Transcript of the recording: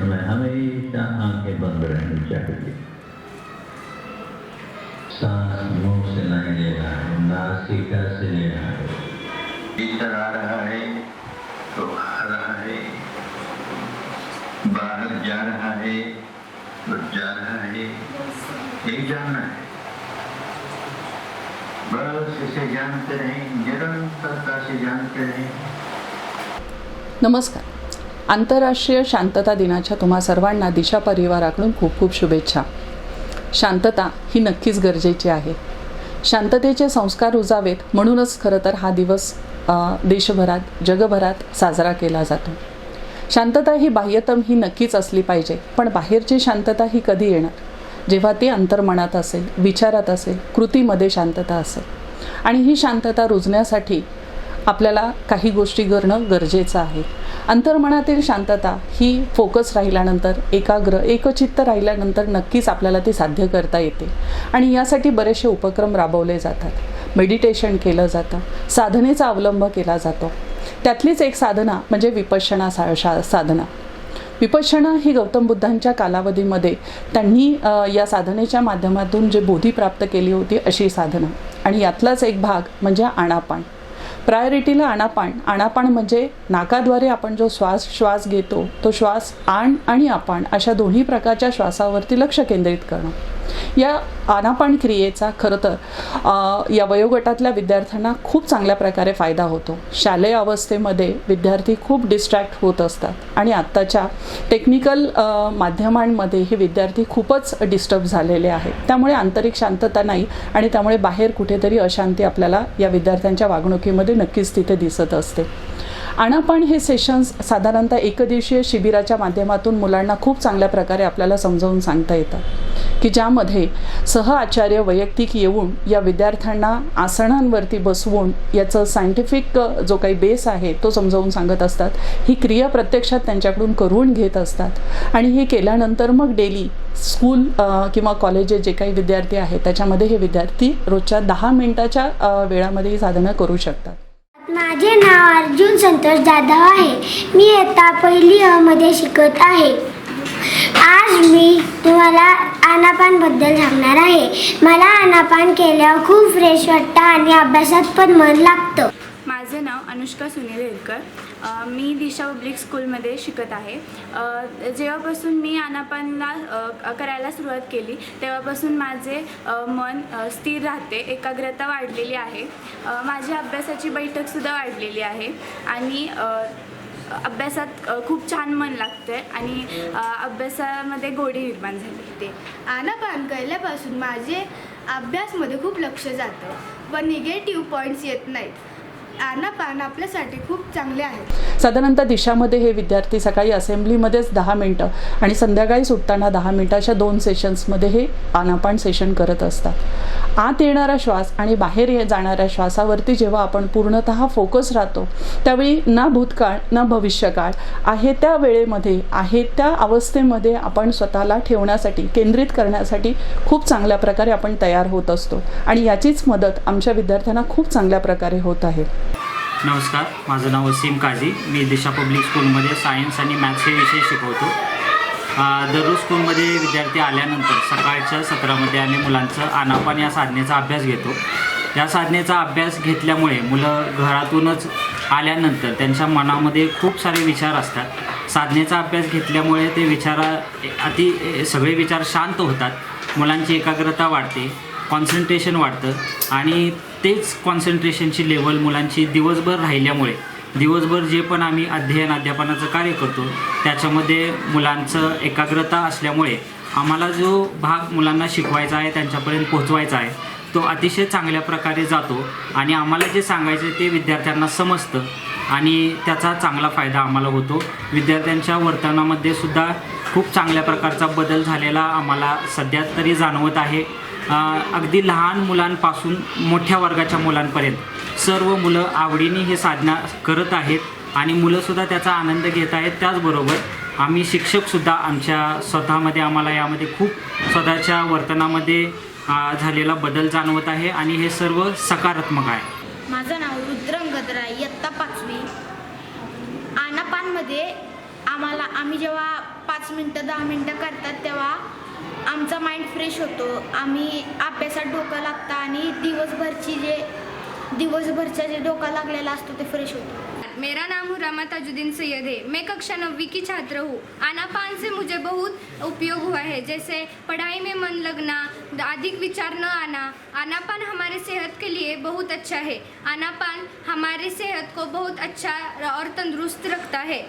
समय हमेशा आँखें बंद रहनी चाहिए। सांस मुँह है नासिका से लेना है। भीतर आ रहा है तो आ रहा है। बाहर जा रहा है तो जा रहा है। यही जानना है। बस इसे जानते रहें निरंतरता से जानते रहें नमस्कार. आंतरराष्ट्रीय शांतता दिनाच्या तुम्हा सर्वांना दिशा परिवाराकडून खूप खूप शुभेच्छा. शांतता ही नक्कीच गरजेची आहे. शांततेचे संस्कार रुजावेत म्हणूनच खरं तर हा दिवस देशभरात जगभरात साजरा केला जातो. शांतता ही बाह्यतम ही नक्कीच असली पाहिजे पण बाहेरची शांतता ही कधी येणार? जेव्हा ती अंतर्मनात असेल विचारात असेल कृतीमध्ये शांतता असेल. आणि ही शांतता रुजण्यासाठी आपल्याला काही गोष्टी करणं गरजेचं आहे. अंतर्मनातील शांतता ही फोकस राहिल्यानंतर एकाग्र एकचित्त राहिल्यानंतर नक्कीच आपल्याला ती साध्य करता येते. आणि यासाठी बरेचसे उपक्रम राबवले जातात. मेडिटेशन केलं जातं. साधनेचा अवलंब केला जातो. त्यातलीच एक साधना म्हणजे विपश्यना सा शा साधना. विपश्यना ही गौतम बुद्धांच्या कालावधीमध्ये त्यांनी या साधनेच्या माध्यमातून जे बोधी प्राप्त केली होती अशी साधना. आणि यातलाच एक भाग म्हणजे आणापान. प्रायोरिटीला आणापाण आणापान म्हणजे नाकाद्वारे आपण जो श्वास श्वास घेतो तो श्वास आण आणि आपण अशा दोन्ही प्रकारच्या श्वासावरती लक्ष केंद्रित करणं. या आनापान क्रियेचा खरं तर या वयोगटातल्या विद्यार्थ्यांना खूप चांगल्या प्रकारे फायदा होतो. शालेय अवस्थेमध्ये विद्यार्थी खूप डिस्ट्रॅक्ट होत असतात. आणि आत्ताच्या टेक्निकल माध्यमांमध्ये हे विद्यार्थी खूपच डिस्टर्ब झालेले आहेत. त्यामुळे आंतरिक शांतता नाही आणि त्यामुळे बाहेर कुठेतरी अशांती आपल्याला या विद्यार्थ्यांच्या वागणुकीमध्ये नक्कीच तिथे दिसत असते. आणापान हे सेशन्स साधारणतः एकदिवसीय शिबिराच्या माध्यमातून मुलांना खूप चांगल्या प्रकारे आपल्याला समजावून सांगता येतात की ज्यामध्ये सह आचार्य वैयक्तिक येऊन या विद्यार्थ्यांना आसनांवरती बसवून याचं सायंटिफिक जो काही बेस आहे तो समजावून सांगत असतात. ही क्रिया प्रत्यक्षात त्यांच्याकडून करून घेत असतात. आणि हे केल्यानंतर मग डेली स्कूल किंवा कॉलेजेस जे काही विद्यार्थी आहेत त्याच्यामध्ये हे विद्यार्थी रोजच्या दहा मिनिटाच्या वेळामध्ये ही साधनं करू शकतात. माझे नाव अर्जुन संतोष जाधव आहे. मी आता पहिली अमध्ये शिकत आहे. आज मी तुम्हाला आनापानबद्दल सांगणार आहे. मला आनापान केल्यावर खूप फ्रेश वाटतं आणि अभ्यासात पण मन लागतं. माझं नाव अनुष्का सुनील हेरकर मी दिशा पब्लिक स्कूलमध्ये शिकत आहे. जेव्हापासून मी आनापानला करायला सुरुवात केली तेव्हापासून माझे मन स्थिर राहते एकाग्रता वाढलेली आहे. माझी अभ्यासाची बैठकसुद्धा वाढलेली आहे. आणि अभ्यासात खूप छान मन लागते आणि अभ्यासामध्ये गोडी निर्माण झाली ते आनापान केल्यापासून माझे अभ्यासमध्ये खूप लक्ष जातं व निगेटिव्ह पॉईंट्स येत नाहीत. आनापान आपल्यासाठी खूप चांगले आहे साधारणतः दिशामध्ये हे विद्यार्थी सकाळी असेंब्लीमध्येच दहा मिनटं आणि संध्याकाळी सुटताना दहा मिनटाच्या दोन सेशन्समध्ये हे आनापान सेशन करत असतात. आत येणारा श्वास आणि बाहेर ये जाणाऱ्या श्वासावरती जेव्हा आपण पूर्णतः फोकस राहतो त्यावेळी ना भूतकाळ ना भविष्यकाळ आहे त्या वेळेमध्ये आहे त्या अवस्थेमध्ये आपण स्वतःला ठेवण्यासाठी केंद्रित करण्यासाठी खूप चांगल्या प्रकारे आपण तयार होत असतो. आणि याचीच मदत आमच्या विद्यार्थ्यांना खूप चांगल्या प्रकारे होत आहे. नमस्कार माझं नाव वसीम काझी. मी दिशा पब्लिक स्कूलमध्ये सायन्स आणि मॅथ्स हे विषय शिकवतो. दररोज स्कूलमध्ये विद्यार्थी आल्यानंतर सकाळच्या सत्रामध्ये आम्ही मुलांचं आनापान या साधनेचा अभ्यास घेतो. या साधनेचा अभ्यास घेतल्यामुळे मुलं घरातूनच आल्यानंतर त्यांच्या मनामध्ये खूप सारे विचार असतात. साधनेचा अभ्यास घेतल्यामुळे ते विचारा अति सगळे विचार शांत होतात. मुलांची एकाग्रता वाढते. कॉन्सन्ट्रेशन वाढतं आणि तेच कॉन्सन्ट्रेशनची लेवल मुलांची दिवसभर राहिल्यामुळे दिवसभर जे पण आम्ही अध्ययन अध्यापनाचं कार्य करतो त्याच्यामध्ये मुलांचं एकाग्रता असल्यामुळे आम्हाला जो भाग मुलांना शिकवायचा आहे त्यांच्यापर्यंत पोहोचवायचा आहे तो अतिशय चांगल्या प्रकारे जातो आणि आम्हाला जे सांगायचं आहे ते विद्यार्थ्यांना समजतं आणि त्याचा चांगला फायदा आम्हाला होतो. विद्यार्थ्यांच्या वर्तनामध्ये सुद्धा खूप चांगल्या प्रकारचा बदल झालेला आम्हाला सध्या तरी जाणवत आहे. अगदी लहान मुलांपासून मोठ्या वर्गाच्या मुलांपर्यंत. सर्व मुलं आवडीने हे साधना करत आहेत आणि मुलंसुद्धा त्याचा आनंद घेत आहेत. त्याचबरोबर आम्ही शिक्षकसुद्धा आमच्या स्वतःमध्ये आम्हाला यामध्ये खूप स्वतःच्या वर्तनामध्ये झालेला बदल जाणवत आहे आणि हे सर्व सकारात्मक आहे. माझं नाव रुद्रम राय इयत्ता पाचवी. आनापानमध्ये आम्हाला आम्ही जेव्हा पाच मिनटं दहा मिनटं करतात तेव्हा आमचा माइंड फ्रेश होतो. आम्ही अभ्यासात डोकं लागतं आणि दिवसभरची जे दिवसभरचा जे डोका लागलेला असतो ते फ्रेश होतो. मेरा नाम हूँ रमा ताजुद्दीन सैयद. है मैं कक्षा नवी की छात्र हूँ. आनापान से मुझे बहुत उपयोग हुआ है जैसे पढ़ाई में मन लगना अधिक विचार न आना। आनापान हमारे सेहत के लिए बहुत अच्छा है। आनापान हमारे सेहत को बहुत अच्छा और तंदुरुस्त रखता है।